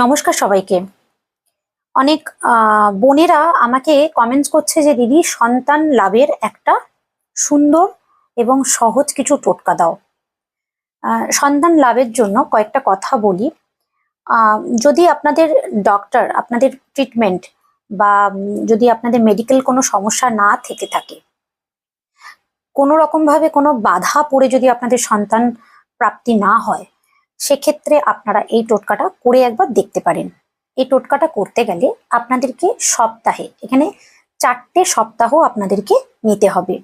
নমস্কার সবাইকে। অনেক বোনেরা আমাকে কমেন্টস করছে যে, দিদি, সন্তান লাভের একটা সুন্দর এবং সহজ কিছু টোটকা দাও। সন্তান লাভের জন্য কয়েকটা কথা বলি। যদি আপনাদের ডক্টর আপনাদের ট্রিটমেন্ট বা যদি আপনাদের মেডিকেল কোনো সমস্যা না থেকে থাকে, কোনো রকমভাবে কোনো বাধা পড়ে যদি আপনাদের সন্তান প্রাপ্তি না হয় সেক্ষেত্রে আপনারা এই টোটকাটা করে একবার দেখতে পারেন। এই টোটকাটা করতে গেলে আপনাদেরকে সপ্তাহে, এখানে চারটে সপ্তাহ আপনাদেরকে নিতে হবে।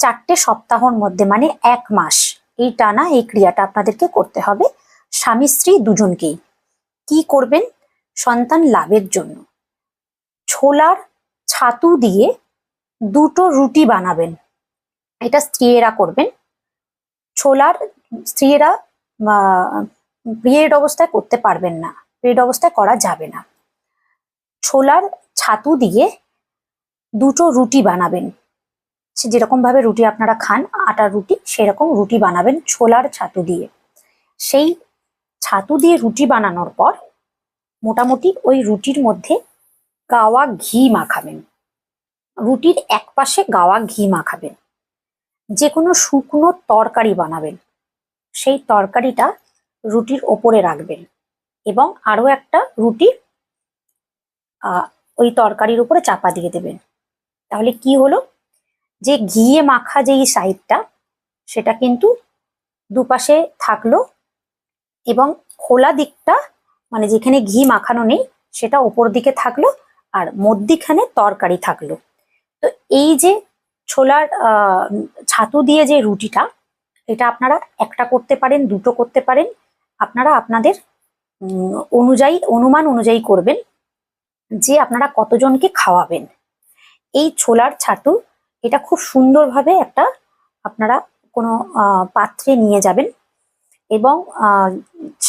চারটে সপ্তাহর মধ্যে মানে এক মাস এই টানা এই ক্রিয়াটা আপনাদেরকে করতে হবে স্বামী স্ত্রী দুজনকেই। কি করবেন? সন্তান লাভের জন্য। ছোলার ছাতু দিয়ে দুটো রুটি বানাবেন। এটা স্ত্রীরা করবেন। ছোলার স্ত্রীরা পিরিয়ড অবস্থায় করতে পারবেন না পিরিয়ড অবস্থায় করা যাবে না। ছোলার ছাতু দিয়ে দুটো রুটি বানাবেন। সে যেরকম ভাবে রুটি আপনারা খান, আটার রুটি, সেরকম রুটি বানাবেন ছোলার ছাতু দিয়ে। সেই ছাতু দিয়ে রুটি বানানোর পর মোটামুটি ওই রুটির মধ্যে গাওয়া ঘি মাখাবেন। রুটির এক পাশে গাওয়া ঘি মাখাবেন। যে কোনো শুকনো তরকারি বানাবেন। সেই তরকারিটা রুটির ওপরে রাখবেন এবং আরও একটা রুটি ওই তরকারির উপরে চাপা দিয়ে দেবেন। তাহলে কি হলো? যে ঘিয়ে মাখা যেই সাইডটা, সেটা কিন্তু দুপাশে থাকল এবং খোলা দিকটা মানে যেখানে ঘি মাখানো নেই, সেটা ওপর দিকে থাকল আর মধ্যিখানে তরকারি থাকল। তো এই যে ছোলার ছাতু দিয়ে যে রুটিটা এটা আপনারা একটা করতে পারেন, দুটো করতে পারেন। আপনারা আপনাদের অনুযায়ী, অনুমান অনুযায়ী করবেন যে আপনারা কতজনকে খাওয়াবেন। এই ছোলার ছাতু, এটা খুব সুন্দরভাবে একটা আপনারা কোনো পাত্রে নিয়ে যাবেন এবং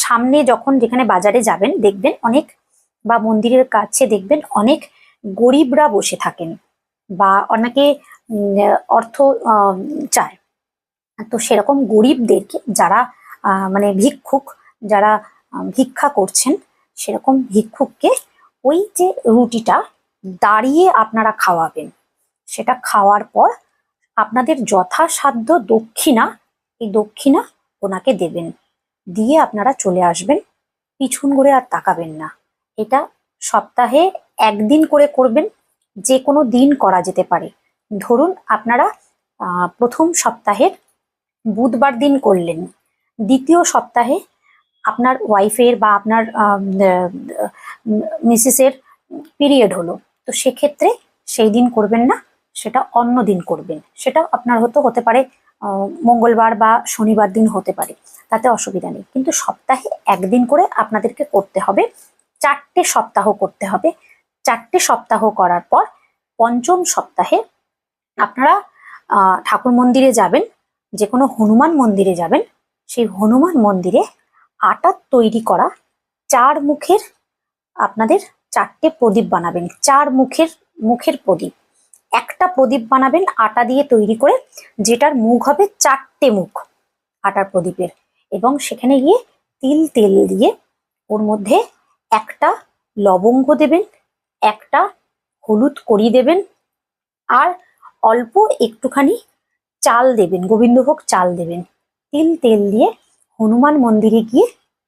সামনে যখন যেখানে বাজারে যাবেন, দেখবেন অনেক বা মন্দিরের কাছে দেখবেন অনেক গরিবরা বসে থাকেন বা অনেকে অর্থ চায়। তো সেরকম গরিবদেরকে যারা মানে ভিক্ষুক যারা ভিক্ষা করছেন, সেরকম ভিক্ষুককে ওই যে রুটিটা দাঁড়িয়ে আপনারা খাওয়াবেন। সেটা খাওয়ার পর আপনাদের যথাসাধ্য দক্ষিণা, এই দক্ষিণা ওনাকে দেবেন। দিয়ে আপনারা চলে আসবেন, পিছন করে আর তাকাবেন না। এটা সপ্তাহে একদিন করে করবেন যে কোনো দিন করা যেতে পারে। ধরুন আপনারা প্রথম সপ্তাহের বুধবার দিন করলেন। দ্বিতীয় সপ্তাহে আপনার ওয়াইফের বা আপনার মিসেসের পিরিয়ড হলো। তো সেক্ষেত্রে সেই দিন করবেন না, সেটা অন্য দিন করবেন। সেটা আপনার হতো, হতে পারে মঙ্গলবার বা শনিবার দিন হতে পারে, তাতে অসুবিধা নেই। কিন্তু সপ্তাহে একদিন করে আপনাদেরকে করতে হবে, চারটে সপ্তাহ করতে হবে। চারটে সপ্তাহ করার পর পঞ্চম সপ্তাহে আপনারা ঠাকুর মন্দিরে যাবেন যে কোনো হনুমান মন্দিরে যাবেন, সেই হনুমান মন্দিরে আটার তৈরি করা চার মুখের আপনাদের চারটে প্রদীপ বানাবেন, চার মুখের মুখের প্রদীপ। একটা প্রদীপ বানাবেন আটা দিয়ে তৈরি করে, যেটার মুখ হবে চারটে মুখ আটার প্রদীপের। এবং সেখানে গিয়ে তিল তেল দিয়ে ওর মধ্যে একটা লবঙ্গ দেবেন, একটা হলুদ কড়ি দেবেন, আর অল্প একটুখানি চাল দেবেন গোবিন্দভোগ চাল দেবেন। তিল, তেল দিয়ে হনুমান মন্দিরে গিয়ে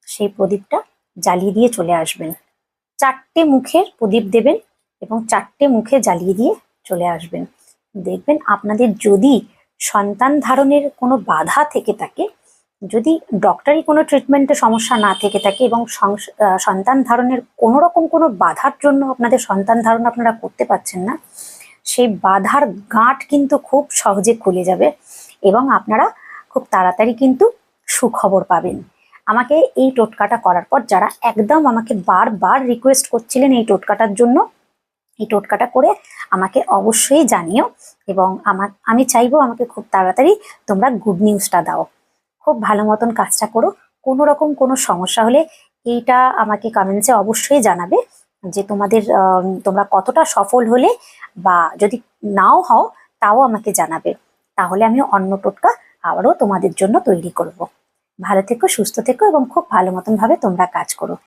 সেই প্রদীপটা জ্বালিয়ে দিয়ে চলে আসবেন। চারটে মুখের প্রদীপ দেবেন এবং চারটে মুখে জ্বালিয়ে দিয়ে চলে আসবেন। দেখবেন আপনাদের যদি সন্তান ধারণের কোনো বাধা থেকে থাকে, যদি ডক্টরি কোনো ট্রিটমেন্টে সমস্যা না থেকে থাকে এবং সন্তান ধারণের কোনো রকম কোনো বাধার জন্য আপনাদের সন্তান ধারণ আপনারা করতে পারছেন না সেই বাধার গাঁট কিন্তু খুব সহজে খুলে যাবে এবং আপনারা খুব তাড়াতাড়ি কিন্তু সুখবর পাবেন। আমাকে এই টোটকাটা করার পর যারা একদম আমাকে বারবার রিকোয়েস্ট করছিলেন এই টোটকাটার জন্য, এই টোটকাটা করে আমাকে অবশ্যই জানিও এবং আমার, আমি চাইব আমাকে খুব তাড়াতাড়ি তোমরা গুড নিউজটা দাও। খুব ভালো মতন কাজটা করো। কোনো রকম কোনো সমস্যা হলে এইটা আমাকে কমেন্টসে অবশ্যই জানাবে। যে তোমাদের তোমরা কতটা সফল হলে বা যদি নাও হও তাও আমাকে জানাবে। তাহলে আমি অন্য টোটকা আবারও তোমাদের জন্য তৈরি করব। ভালো থেকো, সুস্থ থেকো এবং খুব ভালো মতন ভাবে তোমরা কাজ করো।